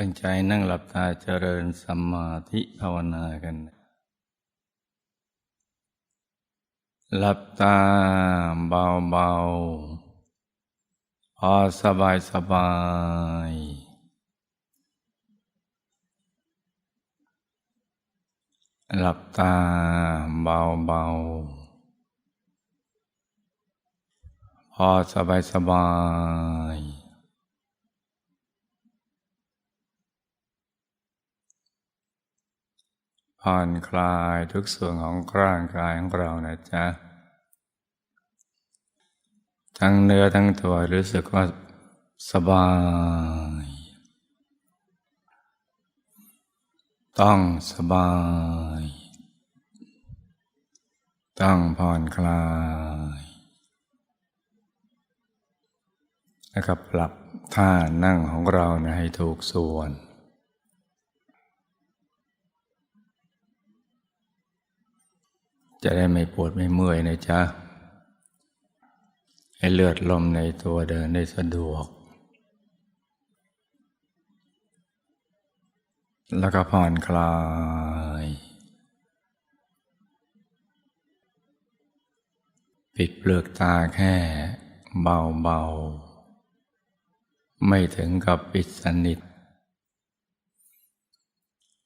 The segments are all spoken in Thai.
ตั้งใจนั่งหลับตาเจริญสัมมาธิภาวนากัน หลับตาเบาๆพอสบายสบาย หลับตาเบาๆพอสบายสบาย ผ่อนคลายทุกส่วนของร่างกายของเรานะจ๊ะ ทั้งเนื้อทั้งตัวรู้สึกว่าสบาย ต้องสบาย ต้องผ่อนคลายแล้วก็ปรับท่านั่งของเรานะให้ถูกส่วน จะได้ไม่ปวดไม่เมื่อยนะจ๊ะ ให้เลือดลมในตัวเดินได้สะดวก แล้วก็ผ่อนคลาย ปิดเปลือกตาแค่เบาๆ ไม่ถึงกับปิดสนิท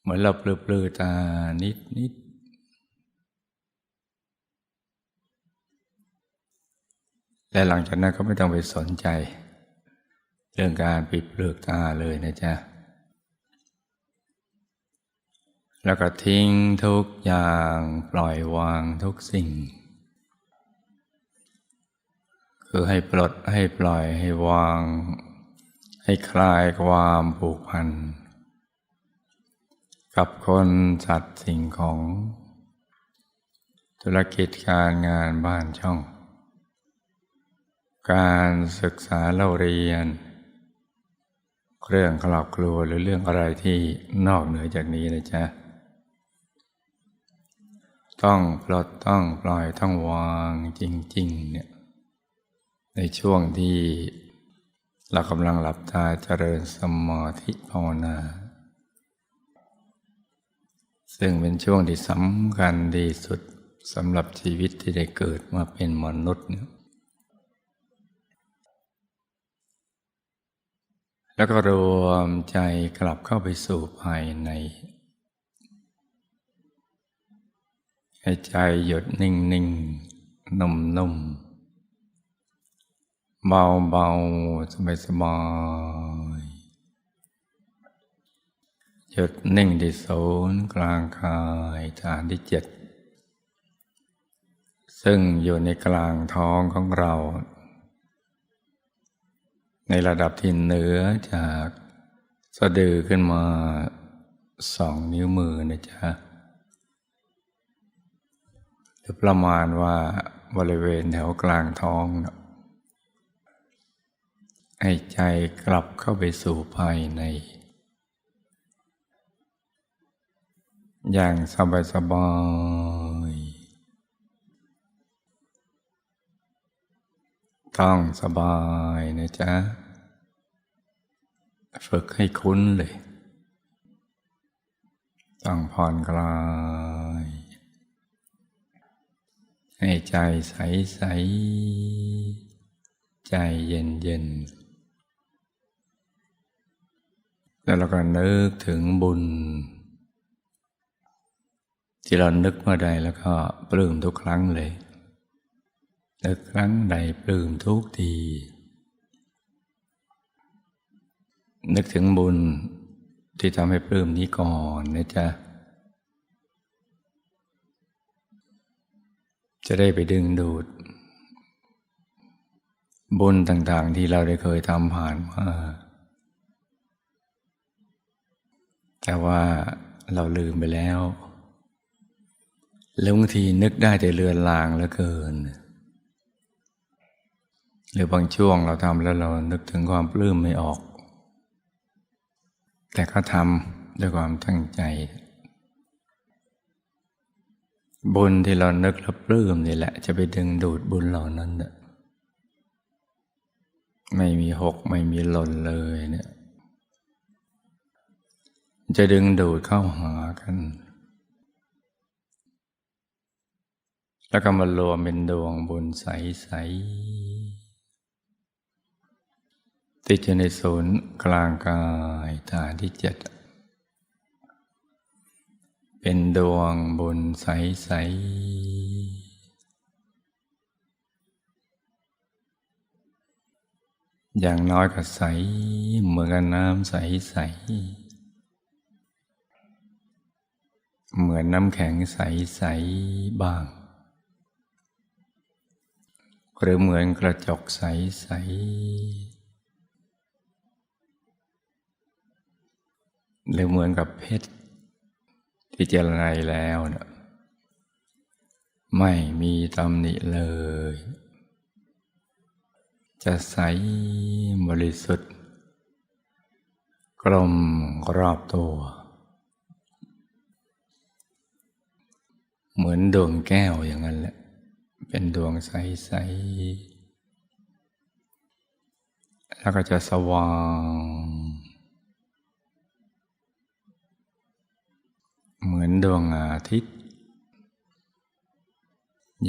เหมือนเราปลือๆตานิดๆ และหลังจากนั้นก็ไม่ต้องไปสนใจ เรื่องการปิดเปลือกตาเลยนะจ๊ะ แล้วก็ทิ้งทุกอย่างปล่อยวางทุกสิ่ง คือให้ปลดให้ปล่อยให้วาง ให้คลายความผูกพัน กับคนสัตว์สิ่งของ ธุรกิจการงานบ้านช่อง การศึกษาเราเรียน เรื่องครอบครัวหรือเรื่องอะไรที่นอกเหนือจากนี้นะจ๊ะ ต้องปลดต้องปล่อยต้องวางจริง ๆ เนี่ย ในช่วงที่เรากำลังหลับตาเจริญสมาธิภาวนา ซึ่งเป็นช่วงที่สำคัญที่สุดสำหรับชีวิตที่ได้เกิดมาเป็นมนุษย์เนี่ย แล้วก็รวมใจกลับเข้าไปสู่ภายใน ให้ใจหยุดนิ่งนิ่งนุ่มนุ่มเบาเบาสบายสบายหยุดนิ่งที่ศูนย์กลางกายฐานที่เจ็ดซึ่งอยู่ในกลางท้องของเรา ในระดับที่เหนือจากสะดือขึ้นมาสองนิ้วมือนะจ๊ะหรือประมาณว่าบริเวณแถวกลางท้องนะให้ใจกลับเข้าไปสู่ภายใน อย่างสบายสบายๆต้องสบายนะจ๊ะ ฝึกให้คุ้นเลย ต้องผ่อนคลาย ให้ใจใสใสใจเย็นเย็นแล้วเราก็นึกถึงบุญ ที่เรานึกเมื่อใดแล้วก็ปลื้มทุกครั้งเลย นึกครั้งใดปลื้มทุกที นึกถึงบุญที่ทำให้ปลื้มนี้ก่อนนะจ๊ะ จะได้ไปดึงดูด บุญต่างๆที่เราได้เคยทำผ่านมาแต่ว่าเราลืมไปแล้วแล้วบางทีนึกได้แต่เลือนลางเหลือเกิน หรือบางช่วงเราทำแล้วเรานึกถึงความปลื้มไม่ออก แต่ก็ทำด้วยความตั้งใจ บุญที่เรานึกแล้วปลื้มนี่แหละ จะไปดึงดูดบุญเหล่านั้นน่ะไม่มีหกไม่มีหล่นเลยเนี่ย จะดึงดูดเข้าหากัน แล้วก็มารวมเป็นดวงบุญใสๆ ติดอยู่ในศูนย์กลางกายฐานที่เจ็ด เป็นดวงบุญใส ๆ อย่างน้อยก็ใส เหมือนกับน้ำใส ๆ เหมือนน้ำแข็งใส ๆ บ้าง หรือเหมือนกระจกใส ๆ หรือเหมือนกับเพชรที่เจรไนแล้วเนี่ยไม่มีตำหนิเลย จะใสบริสุทธิ์ กลมรอบตัว เหมือนดวงแก้วอย่างนั้นแหละ เป็นดวงใส ๆ แล้วก็จะสว่าง เหมือนดวงอาทิตย์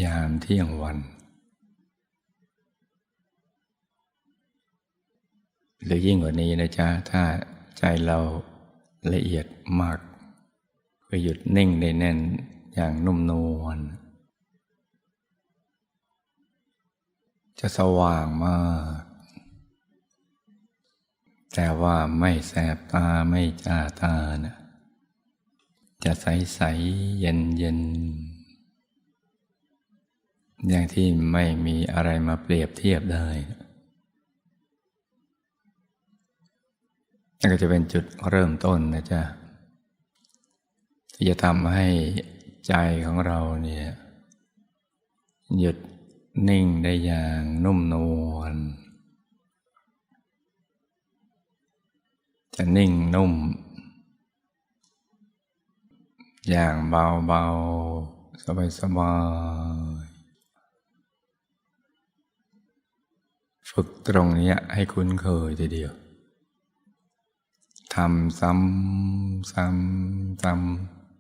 ยามเที่ยงวัน หรือยิ่งกว่านี้นะจ๊ะ ถ้าใจเราละเอียดมากก็หยุดนิ่งได้แน่นอย่างนุ่มนวลจะสว่างมาก แต่ว่าไม่แสบตาไม่จ้าตานะ จะใสใสเย็นเย็นอย่างที่ไม่มีอะไรมาเปรียบเทียบได้นั่นก็จะเป็นจุดเริ่มต้นนะจ๊ะที่จะทำให้ใจของเราเนี่ยหยุดนิ่งได้อย่างนุ่มนวลจะนิ่งนุ่ม อย่างเบาๆ สบายๆ ฝึกตรงนี้ให้คุ้นเคยทีเดียว ทำซ้ำซ้ำซ้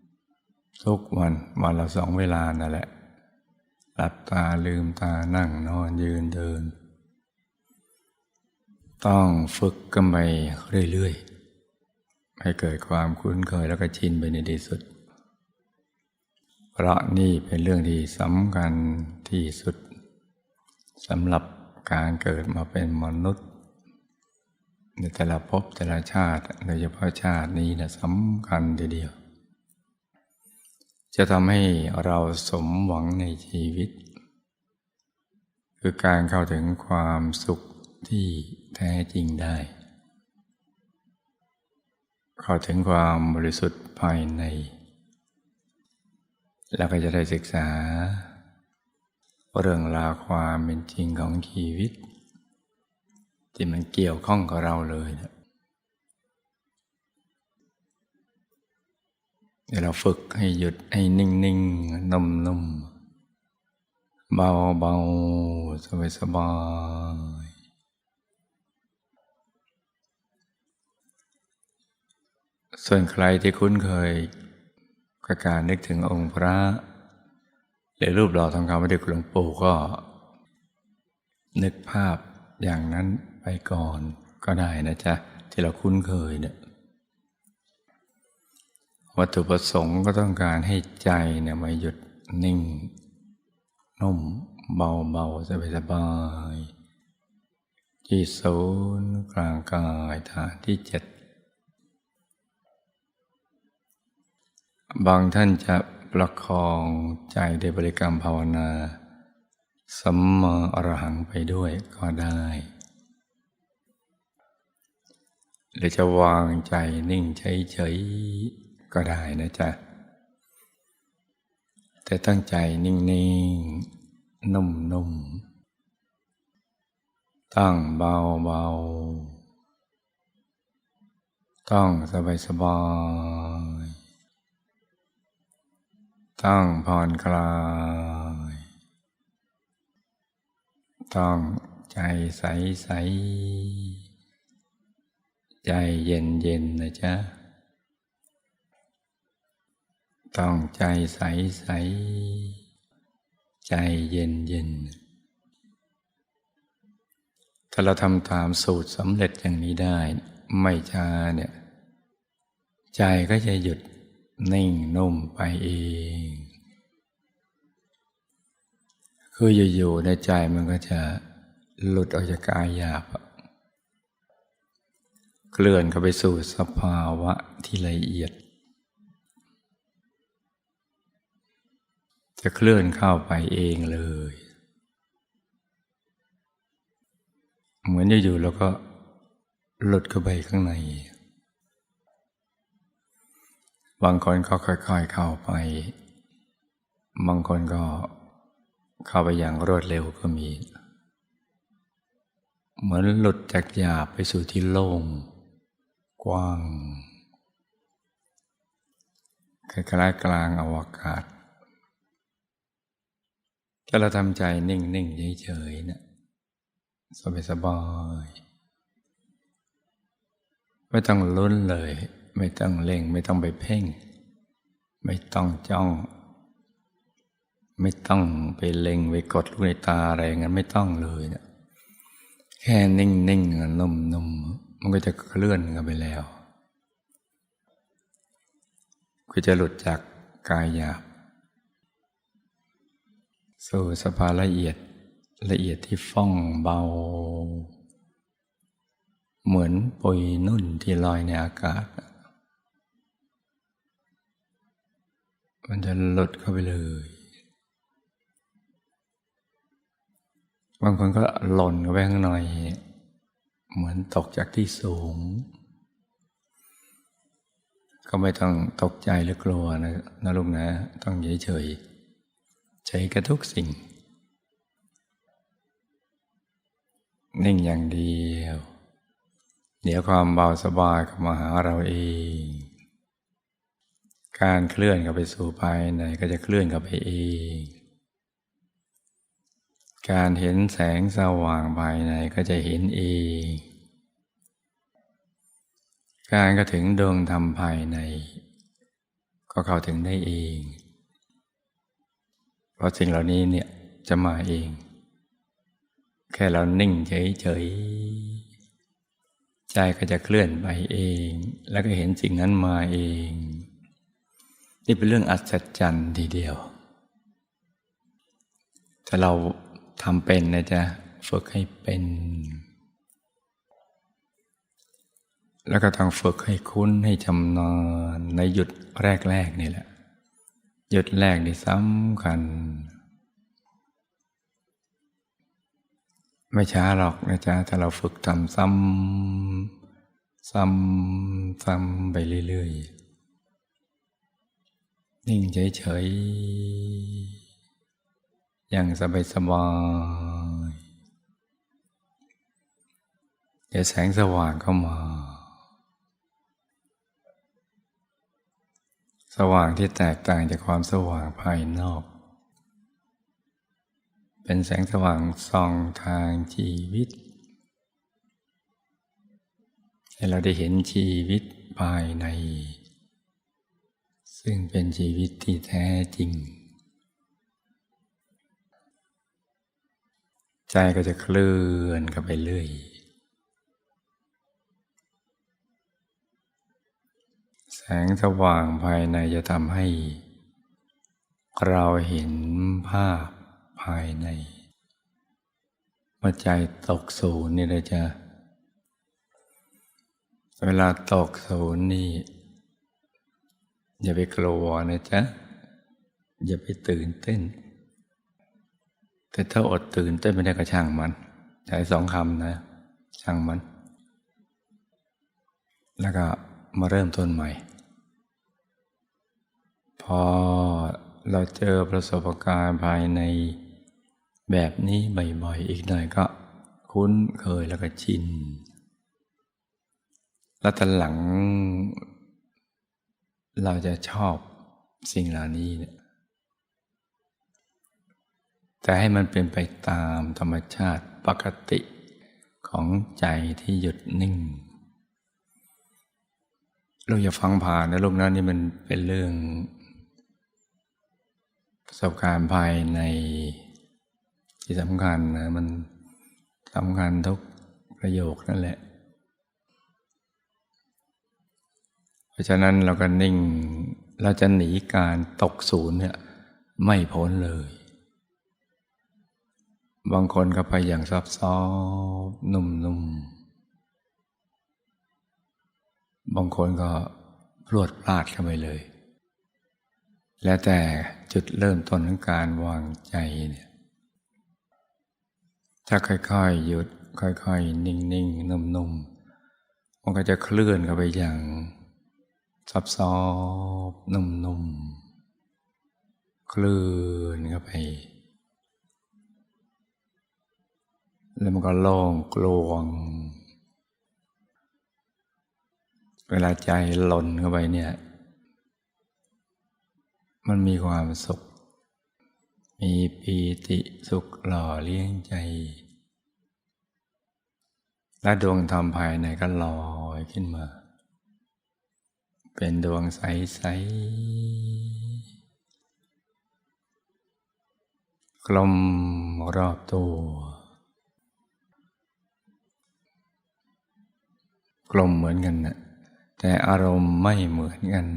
ำทุกวันวันละสองเวลานั่นแหละ หลับตาลืมตานั่งนอนยืนเดิน ต้องฝึกกันไปเรื่อยๆ ให้เกิดความคุ้นเคยแล้วก็ชินไปในที่สุด เพราะนี่เป็นเรื่องที่สำคัญที่สุดสำหรับการเกิดมาเป็นมนุษย์ ในแต่ละภพแต่ละชาติโดยเฉพาะชาตินี้นะสำคัญทีเดียว จะทำให้เราสมหวังในชีวิต คือการเข้าถึงความสุขที่แท้จริงได้ เข้าถึงความบริสุทธิ์ภายใน แล้วก็จะได้ศึกษา เรื่องราวความเป็นจริงของชีวิต ที่มันเกี่ยวข้องกับเราเลยนะเดี๋ยวเราฝึกให้หยุดให้นิ่งนิ่งนุ่มนุ่มเบาเบาสบายสบายส่วนใครที่คุ้นเคย กับการนึกถึงองค์พระหรือรูปหล่อทองคำพระเดชหลวงปู่ก็ นึกภาพอย่างนั้นไปก่อนก็ได้นะจ๊ะ ที่เราคุ้นเคยเนี่ยวัตถุประสงค์ก็ต้องการให้ใจเนี่ยมาหยุดนิ่ง นุ่มเบาเบาสบายสบายที่ศูนย์กลางกายฐานที่เจ็ด บางท่านจะประคองใจในบริกรรมภาวนาสัมมาอรหังไปด้วยก็ได้หรือจะวางใจนิ่งเฉยๆก็ได้นะจ๊ะ แต่ตั้งใจนิ่งๆ นุ่มๆ ตั้งเบาๆ ต้องสบายๆ ต้องผ่อนคลาย ต้องใจใสๆใจเย็นๆนะจ๊ะ ต้องใจใสใส ใจเย็นเย็น ถ้าเราทำตามสูตรสำเร็จอย่างนี้ได้ ไม่ช้าเนี่ย ใจก็จะหยุด นิ่งนุ่มไปเอง คืออยู่ๆในใจมันก็จะหลุดออกจากกายหยาบเคลื่อนเข้าไปสู่สภาวะที่ละเอียด จะเคลื่อนเข้าไปเองเลย เหมือนอยู่ๆแล้วก็หลุดเข้าไปข้างใน บางคนก็ค่อย ๆเข้าไป บางคนก็เข้าไปอย่างรวดเร็วก็มี เหมือนหลุดจากหยาบไปสู่ที่โล่ง กว้างคล้ายกลางอวกาศ ถ้าเราทำใจนิ่ง ๆ เฉยๆเนะสบายๆไม่ต้องลุ้นเลย ไม่ต้องเล่ง ไม่ต้องไปเพ่ง ไม่ต้องจ้อง ไม่ต้องไปเล็งไปกดลูกในตาอะไรงั้นไม่ต้องเลยเนะแค่นิ่งๆนุ่มๆมันก็จะเคลื่อนกันไปแล้วก็จะหลุดจากกายหยาบสู่สภาละเอียดละเอียดที่ฟ่องเบา เหมือนปุยนุ่นที่ลอยในอากาศ มันจะหลุดเข้าไปเลย บางคนก็หล่นเข้าไปข้างในเหมือนตกจากที่สูง ก็ไม่ต้องตกใจหรือกลัวนะนะลูกนะ ต้องเฉยเฉยเฉยกับทุกสิ่ง นิ่งอย่างเดียว เดี๋ยวความเบาสบายก็มาหาเราเอง การเคลื่อนเข้าไปสู่ภายในก็จะเคลื่อนเข้าไปเองการเห็นแสงสว่างภายในก็จะเห็นเอง การก็ถึงดวงธรรมภายใน ก็เข้าถึงได้เอง เพราะสิ่งเหล่านี้เนี่ยจะมาเอง แค่เรานิ่งเฉยๆ ใจก็จะเคลื่อนไปเอง แล้วก็เห็นสิ่งนั้นมาเอง นี่เป็นเรื่องอัศจรรย์ทีเดียว ถ้าเราทำเป็นนะจ๊ะฝึกให้เป็น แล้วก็ต้องฝึกให้คุ้นให้ชำนาญในหยุดแรกๆนี่แหละ หยุดแรกนี่สำคัญ ไม่ช้าหรอกนะจ๊ะ ถ้าเราฝึกทำซ้ำซ้ำซ้ำไปเรื่อยๆ นิ่งเฉยๆ อย่างสบายๆเดี๋ยวแสงสว่างเข้ามา สว่างที่แตกต่างจากความสว่างภายนอก เป็นแสงสว่างส่องทางชีวิต ให้เราได้เห็นชีวิตภายใน ซึ่งเป็นชีวิตที่แท้จริง ใจก็จะเคลื่อนกันไปเรื่อย แสงสว่างภายในจะทำให้ เราเห็นภาพภายในเมื่อใจตกศูนย์นี่เลยจะ เวลาตกศูนย์นี่ อย่าไปกลัวนะจ๊ะ อย่าไปตื่นเต้น แต่ถ้าอดตื่นเต้นไม่ได้ก็ช่างมัน ใช้สองคำนะ ช่างมัน แล้วก็มาเริ่มต้นใหม่ พอเราเจอประสบการณ์ภายในแบบนี้บ่อยๆอีกหน่อยก็ คุ้นเคยแล้วก็ชิน แล้วตอนหลัง เราจะชอบสิ่งเหล่านี้เนี่ยแต่ให้มันเป็นไปตามธรรมชาติปกติของใจที่หยุดนิ่งเราอย่าฟังผ่านนะลูกนะนี่มันเป็นเรื่อง ประสบการณ์ภายในที่สำคัญนะมันสำคัญทุกประโยคนั่นแหละ ราะฉะนั้นเราก็นิ่งเราจะหนีการตกศูนย์เนี่ยไม่พ้นเลย บางคนก็ไปอย่างซับซ้อนนุ่มๆ บางคนก็พลวดพลาดเข้าไปเลย แล้วแต่จุดเริ่มต้นของการวางใจเนี่ยถ้าค่อยๆ หยุดค่อยๆ นิ่งๆ นุ่มๆ มันก็จะเคลื่อนเข้าไปอย่าง ซับซ้อนนุ่มๆเคลื่อนเข้าไป แล้วมันก็โล่งกลวง เวลาใจหล่นเข้าไปเนี่ย มันมีความสุข มีปีติสุขหล่อเลี้ยงใจ และดวงธรรมภายในก็ลอยขึ้นมา เป็นดวงใส ๆ กลมรอบตัว กลมเหมือนกันนะแต่อารมณ์ไม่เหมือนกัน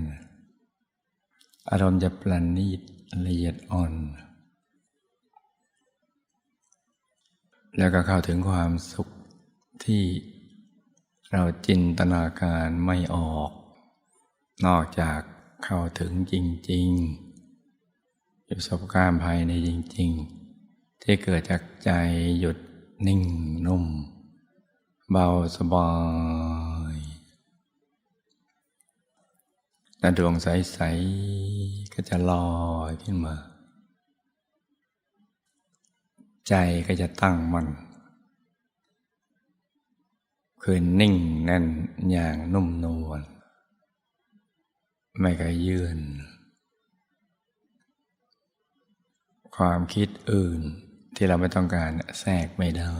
อารมณ์จะปลันนีดละเอียดอ่อน แล้วก็เข้าถึงความสุขที่เราจินตนาการไม่ออก นอกจากเข้าถึงจริงๆประสบการณ์ภายในจริง ๆ ที่เกิดจากใจหยุดนิ่งนุ่ม เบาสบายและดวงใส ๆ ก็จะลอยขึ้นมา ใจก็จะตั้งมัน่นคือนิ่งแน่นอย่างนุ่มนวล ไม่กระยื่น ความคิดอื่นที่เราไม่ต้องการแทรกไม่ได้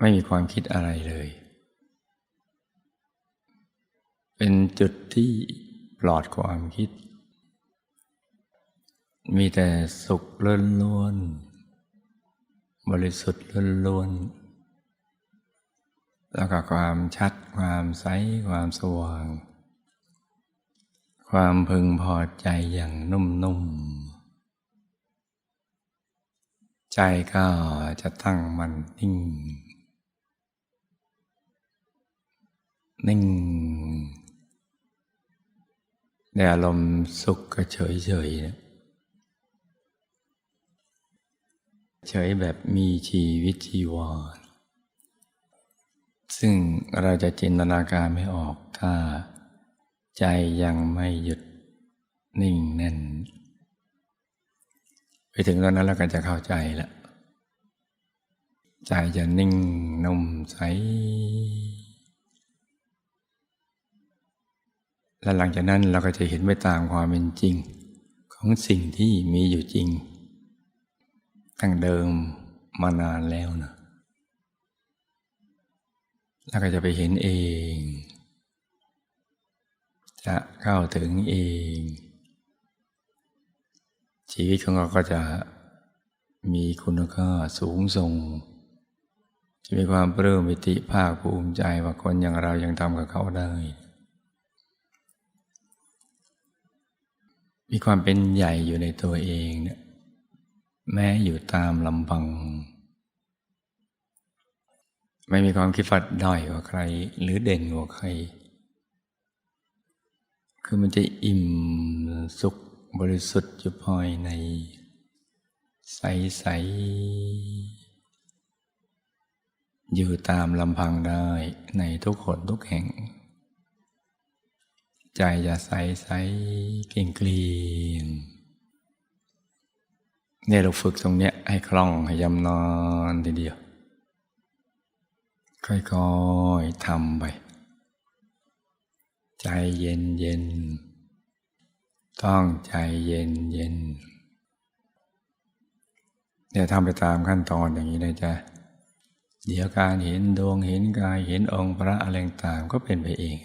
ไม่มีความคิดอะไรเลย เป็นจุดที่ปลอดความคิด มีแต่สุขล้วนๆบริสุทธิ์ล้วนๆแล้วก็ความชัดความใส ความสว่าง ความพึงพอใจอย่างนุ่มๆ ใจก็จะตั้งมันนิ่ง นิ่งในอารมณ์สุขก็เฉยเฉยเฉยแบบมีชีวิตชีวาซึ่งเราจะจินตนาการไม่ออกถ้า ใจยังไม่หยุดนิ่งแน่น ไปถึงตอนนั้นเราก็จะเข้าใจแล้วใจจะนิ่งนุ่มใส และหลังจากนั้นเราก็จะเห็นไปตามความเป็นจริง ของสิ่งที่มีอยู่จริง ตั้งเดิมมานานแล้วนะแล้วก็จะไปเห็นเอง จะเข้าถึงเอง ชีวิตของเราก็จะมีคุณค่าสูงส่ง จะมีความเพิ่มมิติภาคภูมิใจว่าคนอย่างเรายังทำกับเขาได้ มีความเป็นใหญ่อยู่ในตัวเองเนี่ยแม้อยู่ตามลำพัง ไม่มีความคิดฝัดด้อยกว่าใคร หรือเด่นกว่าใคร คือมันจะอิ่มสุขบริสุทธิ์อยู่ภายใน ใส ๆ อยู่ตามลำพังได้ในทุกคนทุกแห่ง ใจจะใสใสเกลียงเกลียงเนี่ยเราฝึกตรงเนี้ยให้คล่องให้ยำนอนทีเดียว ค่อย ๆทำไป ใจเย็นเย็น ต้องใจเย็นเย็นเนี่ยทำไปตามขั้นตอนอย่างนี้นะจ๊ะ เดี๋ยวการเห็นดวงเห็นกายเห็นองค์พระอะไรต่างก็เป็นไปเอง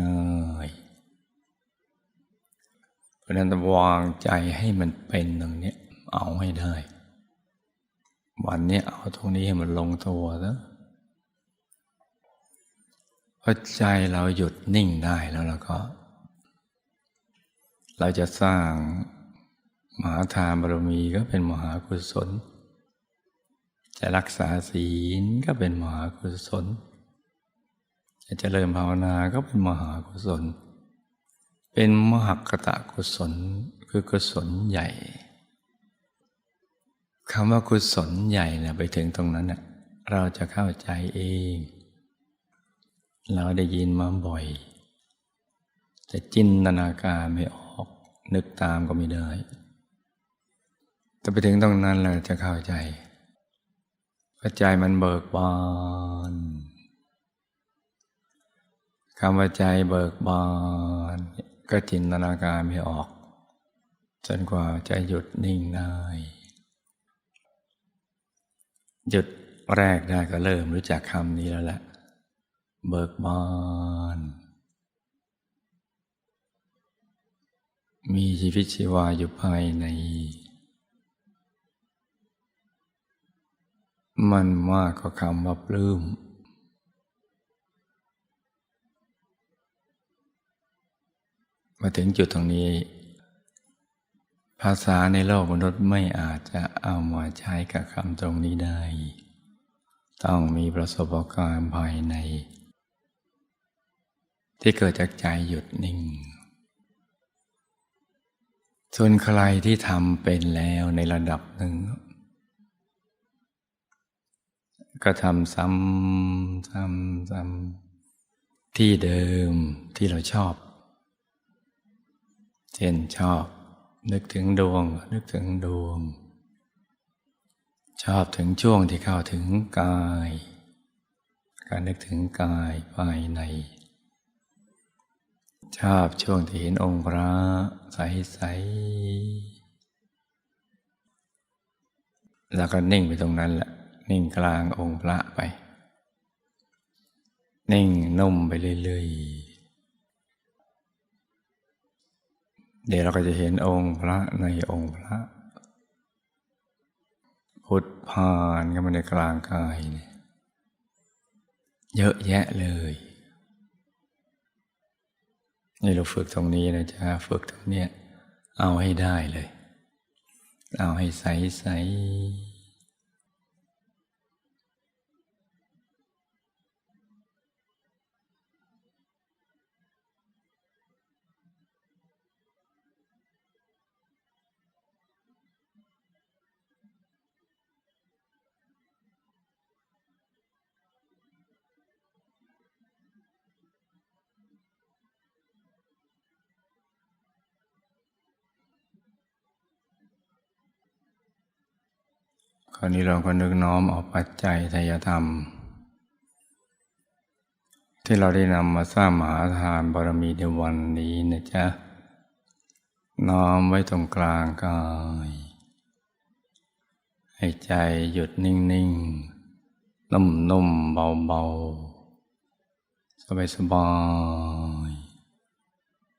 ง่ายๆราะนั้นวางใจให้มันเป็นตรงนี้เอาให้ได้ วันนี้เอาตรงนี้ให้มันลงตัวแล้ว พอใจเราหยุดนิ่งได้แล้วเราก็ เราจะสร้างมหาทานบารมีก็เป็นมหากุศล จะรักษาศีลก็เป็นมหากุศล จะเจริญภาวนาก็เป็นมหากุศล เป็นมหกตะกุศลคือกุศลใหญ่คำว่ากุศลใหญ่เนี่ยไปถึงตรงนั้นน่ะเราจะเข้าใจเอง เราได้ยินมาบ่อย จะจินตนาการไม่ออก นึกตามก็ไม่ได้แต่ไปถึงตรงนั้นเราจะเข้าใจพระใจมันเบิกบานคำว่าใจเบิกบาน ก็จินตนาการไม่ออก จนกว่าจะหยุดนิ่งได้หยุดแรกได้ก็เริ่มรู้จักคำนี้แล้วแหละ เบิกบาน มีชีวิตชีวาอยู่ภายใน มันมากกว่าคำว่าปลื้ม มาถึงจุดตรงนี้ ภาษาในโลกมนุษย์ไม่อาจจะเอามาใช้กับคำตรงนี้ได้ ต้องมีประสบการณ์ภายใน ที่เกิดจากใจหยุดนิ่ง ส่วนใครที่ทำเป็นแล้วในระดับหนึ่ง ก็ทำซ้ำซ้ำซ้ำที่เดิมที่เราชอบ เช่นชอบ นึกถึงดวง นึกถึงดวง ชอบถึงช่วงที่เข้าถึงกาย การนึกถึงกายภายใน ชอบช่วงที่เห็นองค์พระใสๆแล้วก็นิ่งไปตรงนั้นแหละ นิ่งกลางองค์พระไป นิ่งนุ่มไปเรื่อยๆ เดี๋ยวเราก็จะเห็นองค์พระในองค์พระพุทธพานกันมาในกลางกายเนี่ยเยอะแยะเลย นี่เราฝึกตรงนี้นะจ๊ะฝึกตรงเนี้ยเอาให้ได้เลย เอาให้ใสใส คราวนี้เราก็นึกน้อมเอาปัจจัยทายธรรม ที่เราได้นำมาสร้างมหาทานบารมีในวันนี้นะจ๊ะ น้อมไว้ตรงกลางกายให้ใจหยุดนิ่งๆนุ่มๆเบาๆ สบาย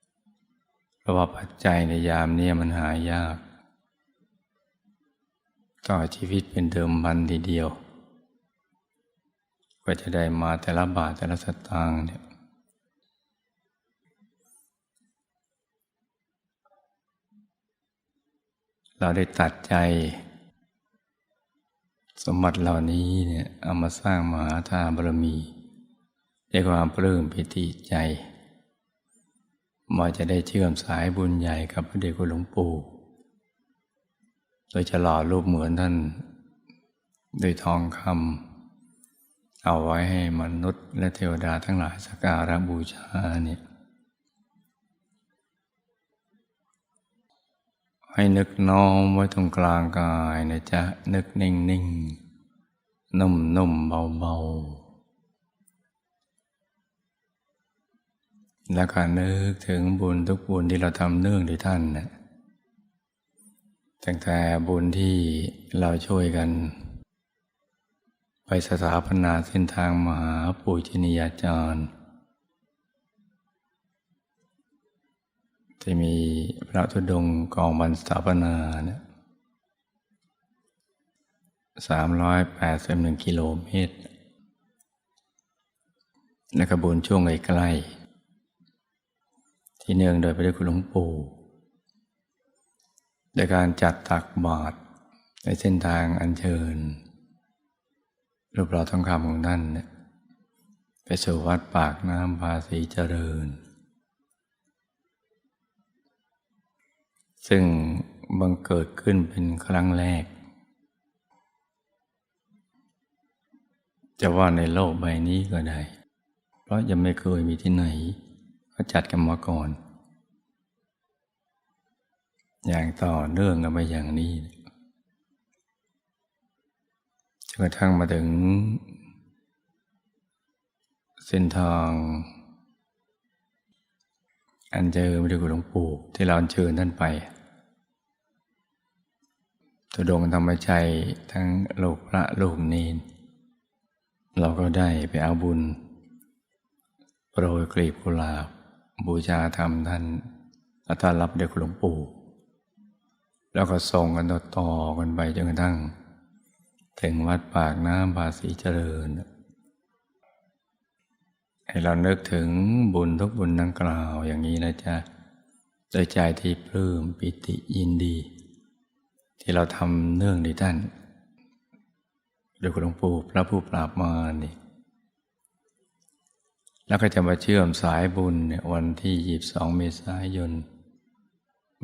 ๆเพราะว่าปัจจัยในยามนี้มันหายาก ต่อชีวิตเป็นเดิมพันทีเดียวก็จะได้มาแต่ละบาทแต่ละสตางค์เนี่ยเราได้ตัดใจ สมบัติเหล่านี้เนี่ยเอามาสร้างมหาทานบารมีด้วยความปลื้มปิติใจมาจะได้เชื่อมสายบุญใหญ่กับพระเดชคุณหลวงปู่ โดยจะหล่อรูปเหมือนท่านด้วยทองคำเอาไว้ให้มนุษย์ และเทวดาทั้งหลายสักการะบูชาเนี่ยให้นึกน้อมไว้ตรงกลางกายนะจ๊ะนึกนิ่งนิ่งนุ่มนุ่มเบาเบาแล้วก็นึกถึงบุญทุกบุญที่เราทำเนื่องด้วยท่านนะ ตั้งแต่บุญที่เราช่วยกัน ไปสถาปนาเส้นทางมหาปุจนิยาจารย์ที่มีพระธุดงกองบรรสถาปนาเนี่ยสามร้อยแปดสิบหนึ่งกิโลเมตร และขบวนช่วงใกล้ๆที่เนื่องโดยพระเดชคุณหลวงปู่ โดยการจัดตักบาตรในเส้นทางอันเชิญรูปหล่อทองคำของท่านเนี่ยไปสู่วัดปากน้ำภาษีเจริญ ซึ่งบังเกิดขึ้นเป็นครั้งแรก จะว่าในโลกใบนี้ก็ได้ เพราะยังไม่เคยมีที่ไหนเขาจัดกันมาก่อน อย่างต่อเนื่องกันไปอย่างนี้จนกระทั่งมาถึง เส้นทาง อันเจอม่ได้คุณหลวงปู่ที่เราเชิญท่านไปตุดงธรรมใจทั้งโลกพระโลกเนนเราก็ได้ไปเอาบุญ โปรยกลีบกุหลาบบูชาธรรมท่านและต้อนรับเด็กหลวงปู่ แล้วก็ส่งกันต่อกันไปจนกระทั่ง ถึงวัดปากน้ำภาษีเจริญ ให้เรานึกถึงบุญทุกบุญดังกล่าวอย่างนี้นะจ๊ะโดยใจที่ปลื้มปิติยินดี ที่เราทำเนื่องในท่านโดยคุณหลวงปู่พระผู้ปราบมารนี่แล้วก็จะมาเชื่อมสายบุญเนี่ยวันที่ 22 เมษายน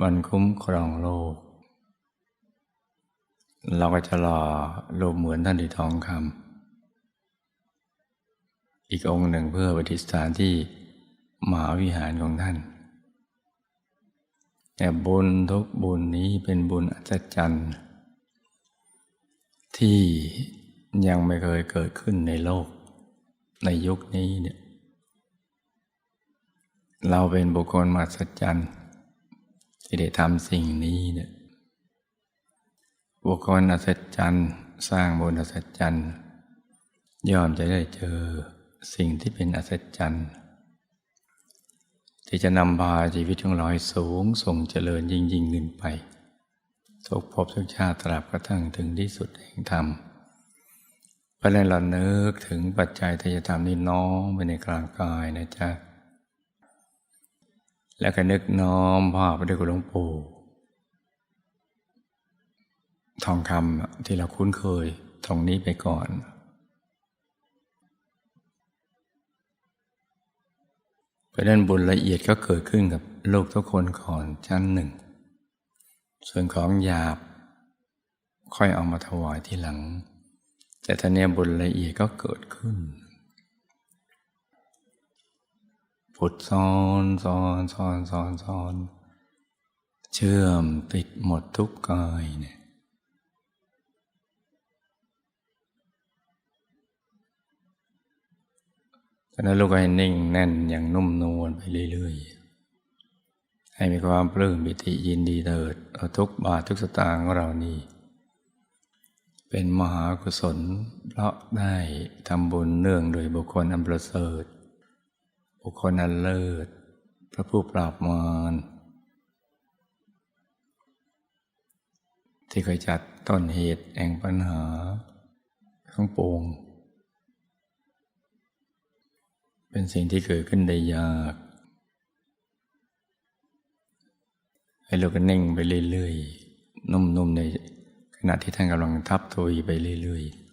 วันคุ้มครองโลก เราก็จะรอรูปเหมือนท่านที่ทองคำอีกองค์หนึ่งเพื่อปฏิสถานที่มหาวิหารของท่าน แต่บุญทุกบุญนี้เป็นบุญอัศจรรย์ที่ยังไม่เคยเกิดขึ้นในโลก ในยุคนี้เนี่ยเราเป็นบุคคลมหัศจรรย์ที่ได้ทำสิ่งนี้เนี่ย บุคคลอัศจรรย์สร้างบุญอัศจรรย์ย่อมจะได้เจอสิ่งที่เป็นอัศจรรย์ที่จะนำพาชีวิตของเราให้สูงส่งเจริญยิ่งยิ่งขึ้นไปทุกภพทุกชาติตราบกระทั่งถึงที่สุดแห่งธรรมเพราะนั้นเราเนึกถึงปัจจัยทายธรรมนี้น้อมไปในกลางกายนะจ๊ะ แล้วก็นึกน้อมภาพไปด้วยคุณหลวงปู่ ทองคำที่เราคุ้นเคยตรงนี้ไปก่อน เพราะนั้นบุญละเอียดก็เกิดขึ้นกับลูกทุกคนก่อนชั้นหนึ่ง ส่วนของหยาบ ค่อยเอามาถวายที่หลัง แต่ท่านี้บุญละเอียดก็เกิดขึ้นผุดซ้อนซ้อนซ้อนซ้อนซ้อนเชื่อมติดหมดทุกกายเนี่ย ฉะนั้นลูกให้นิ่งแน่นอย่างนุ่มนวลไปเรื่อยๆ ให้มีความปลื้มปิติยินดีเถิดทุกบาททุกสตางค์ของเรานี่เป็นมหากุศลเพราะได้ทำบุญเนื่องโดยบุคคลอันประเสริฐ บุคคลอันเลิศ พระผู้ปราบมารที่เคยจัดต้นเหตุแห่งปัญหาทั้งปวง เป็นสิ่งที่เกิดขึ้นได้ยาก ให้เราก็นิ่งไปเรื่อยๆ นุ่มๆ ในขณะที่ท่านกำลังทับตัวไปเรื่อยๆ